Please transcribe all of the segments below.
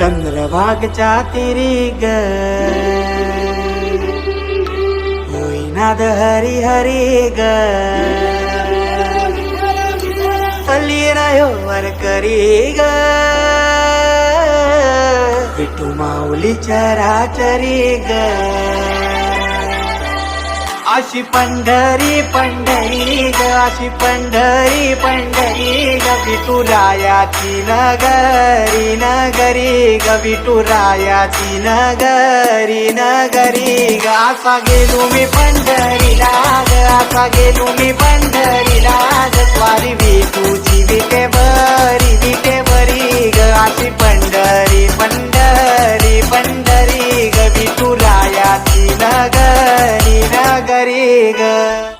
चंद्रभागच्या तिरी ग होईनाद हरी हरी ग. वर करी ग. विठू माऊली चराचरी ग. अशी पंढरी पंढरी ग अशी पंढरी पंढरी विठुरायाची नगरी नगरी ग विठुरायाची नगरी नगरी. ग असा गेलो मी पंढरीला ग असा गेलो मी पंढरीला. ग स्वारी विठूची विटे बरी विटे बरी. ग अशी पंढरी पंढरी पंढरी. ग विठुरायाची नगरी नगरी ग.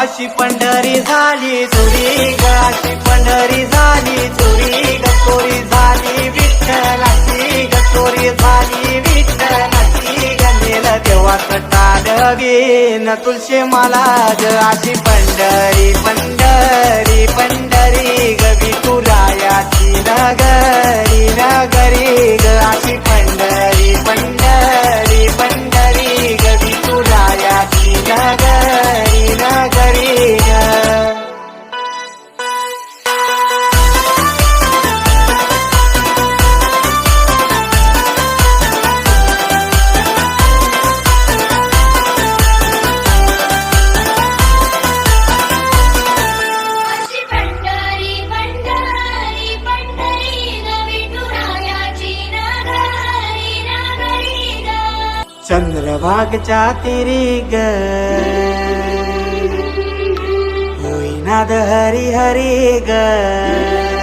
अशी पंढरी झाली चोरी ग. अशी पंढरी झाली चोरी ग. चोरी झाली विठ्ठलाची ग. चोरी झाली विठ्ठलाची ग. नेलं तेव्हा कटाड न तुलशी मला ग अशी पंढरी पंढरी पंढरी. चन्द्रभाग चातिरि हरि हरि ग